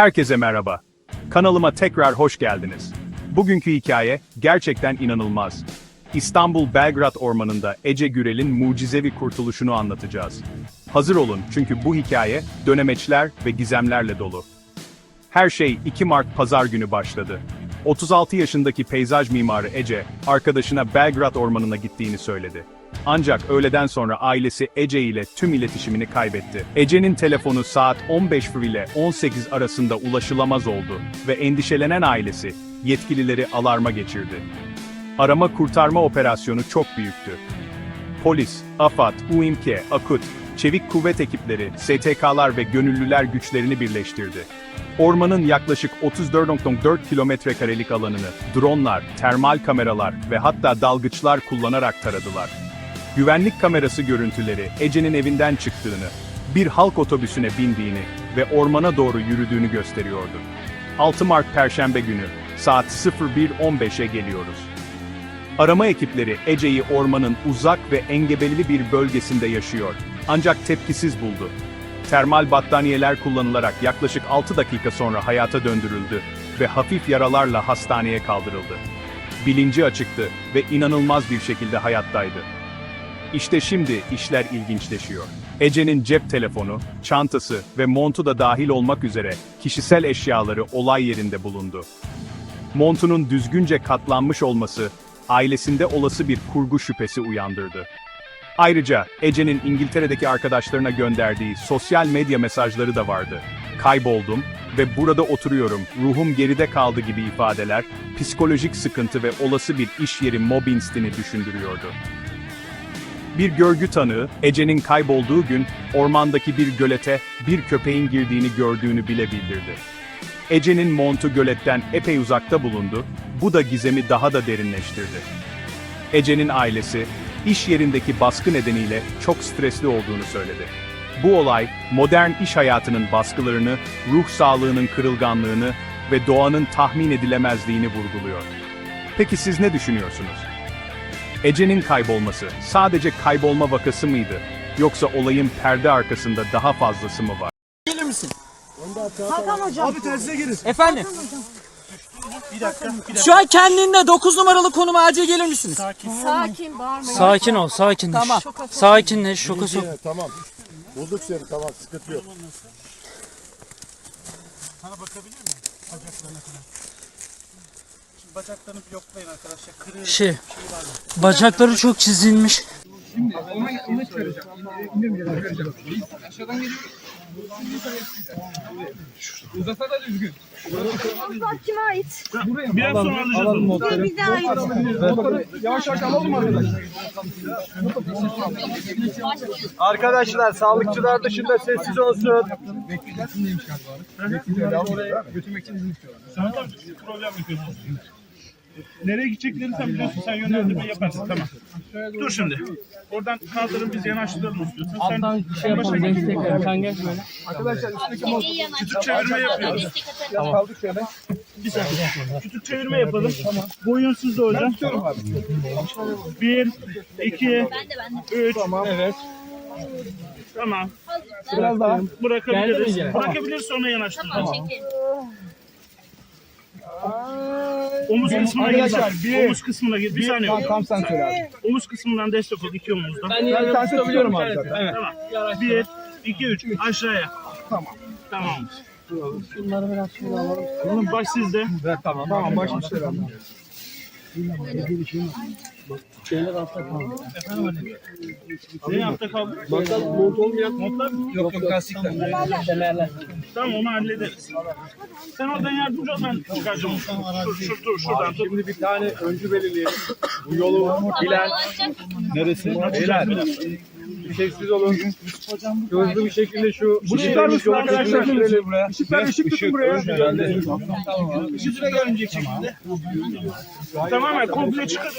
Herkese merhaba. Kanalıma tekrar hoş geldiniz. Bugünkü hikaye gerçekten inanılmaz. İstanbul Belgrad Ormanı'nda Ece Gürel'in mucizevi kurtuluşunu anlatacağız. Hazır olun çünkü bu hikaye dönemeçler ve gizemlerle dolu. Her şey 2 Mart pazar günü başladı. 36 yaşındaki peyzaj mimarı Ece, arkadaşına Belgrad Ormanı'na gittiğini söyledi. Ancak öğleden sonra ailesi Ece ile tüm iletişimini kaybetti. Ece'nin telefonu saat 15 ile 18 arasında ulaşılamaz oldu ve endişelenen ailesi yetkilileri alarma geçirdi. Arama kurtarma operasyonu çok büyüktü. Polis, AFAD, UİMK, AKUT, çevik kuvvet ekipleri, STK'lar ve gönüllüler güçlerini birleştirdi. Ormanın yaklaşık 34.4 kilometre karelik alanını dronlar, termal kameralar ve hatta dalgıçlar kullanarak taradılar. Güvenlik kamerası görüntüleri Ece'nin evinden çıktığını, bir halk otobüsüne bindiğini ve ormana doğru yürüdüğünü gösteriyordu. 6 Mart Perşembe günü saat 01.15'e geliyoruz. Arama ekipleri Ece'yi ormanın uzak ve engebeli bir bölgesinde yaşıyor. Ancak tepkisiz buldu. Termal battaniyeler kullanılarak yaklaşık 6 dakika sonra hayata döndürüldü ve hafif yaralarla hastaneye kaldırıldı. Bilinci açıktı ve inanılmaz bir şekilde hayattaydı. İşte şimdi işler ilginçleşiyor. Ece'nin cep telefonu, çantası ve montu da dahil olmak üzere kişisel eşyaları olay yerinde bulundu. Montunun düzgünce katlanmış olması, ailesinde olası bir kurgu şüphesi uyandırdı. Ayrıca Ece'nin İngiltere'deki arkadaşlarına gönderdiği sosyal medya mesajları da vardı. Kayboldum ve burada oturuyorum, ruhum geride kaldı gibi ifadeler, psikolojik sıkıntı ve olası bir iş yeri mob instini düşündürüyordu. Bir görgü tanığı, Ece'nin kaybolduğu gün, ormandaki bir gölete bir köpeğin girdiğini gördüğünü bile bildirdi. Ece'nin montu göletten epey uzakta bulundu, bu da gizemi daha da derinleştirdi. Ece'nin ailesi, iş yerindeki baskı nedeniyle çok stresli olduğunu söyledi. Bu olay, modern iş hayatının baskılarını, ruh sağlığının kırılganlığını ve doğanın tahmin edilemezliğini vurguluyor. Peki siz ne düşünüyorsunuz? Ece'nin kaybolması sadece kaybolma vakası mıydı? Yoksa olayın perde arkasında daha fazlası mı var? Gelir misin? Hakan hocam. Abi tersine girin. Efendim? Bir dakika. Bir dakika. Şu an kendinde 9 numaralı konuma acil gelir misiniz? Sakin bağırmayın. Sakin ol, sakinleş. Tamam. Sakinleş, şoka sok. Tamam. Bulduk seni tamam sıkıntı yok. Sana bakabilir miyim? Bacaklarına falan. Şimdi bacaklarını bir yoklayın arkadaşlar. Kırıyor. Şey, bacakları çok çizilmiş. Mutfak kime ait? Biraz sonra alacağız onu. Dur bize ait. Arkadaşlar sağlıkçılar dışında sessiz olsun. Sana tabii problem yapıyorsun. Nereye gideceklerini sen biliyorsun. Sen yönlendirme yaparsın. Tamam. Dur şimdi. Oradan kaldırın biz yanaştıralım istiyorsan. Sen şey başa geç. Sen gel böyle. Kütük çevirme yapıyoruz. Bir saniye. Kütük çevirme yapalım. Boyunsuz da hocam. Bir, iki, üç. Evet. Tamam. Biraz daha. Bırakabiliriz. Bırakabiliriz sonra yanaştıracağız. Omuz kısmına gir. Arkadaşlar, bak. bir- Omuz kısmına gir. Bir saniye. Tam, tam sen söyle abi. Omuz kısmından destek ol. iki omuzdan. Ben sen tutuyorum abi zaten. Evet. Tamam. Bir, iki, üç. Aşağıya. Tamam. Tamam. Oğlum baş sizde. Evet tamam. Tamam başım söyle abi. Ne yapta kaldı? Montlar mont olmayan montlar mı? Yok yok lastikler. Tamam onu hallederiz. Sen oradan yardımcı ol ben çıkaracağım. Şur, şur, dur, şuradan. Şimdi bir tane öncü belirleyelim. Bu yolu bilen neresi? Beyler. Bir sessiz olun. Hızlı bir şekilde şu Bu ışıklar mısın arkadaşlar? buraya. Işıklar ışık tutun buraya. Yüzüne görünecek şekilde. Tamamen komple çıkarın.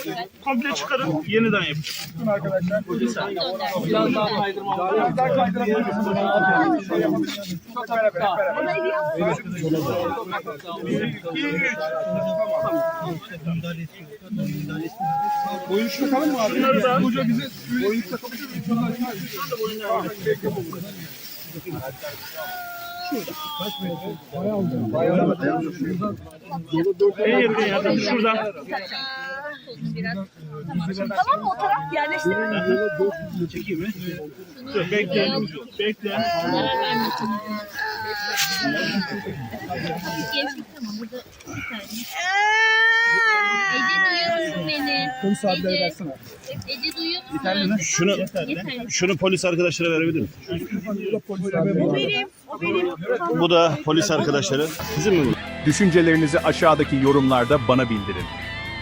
Komple çıkarın. Yeniden yapacağım. arkadaşlar. Biraz daha kaydırma. Biraz daha kaydırabiliriz. Çok beraber. Boyunluk takalım mı abi? Şunları da- Hoca bize boyunluk takabilir miyiz? Yerden şuradan. Tamam mı o taraf yerleştirelim. Çekeyim mi? Bekle. Bekle. Gevşek tamam burada bir saniye. Ece duyuyor musun beni? Ece, Ece duyuyor musun? Şunu Yeter. şunu polis arkadaşlara verebilir misin? Bu da polis arkadaşları. Bizim mi bu? Düşüncelerinizi aşağıdaki yorumlarda bana bildirin.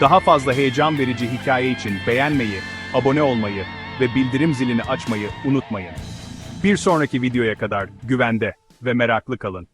Daha fazla heyecan verici hikaye için beğenmeyi, abone olmayı ve bildirim zilini açmayı unutmayın. Bir sonraki videoya kadar güvende ve meraklı kalın.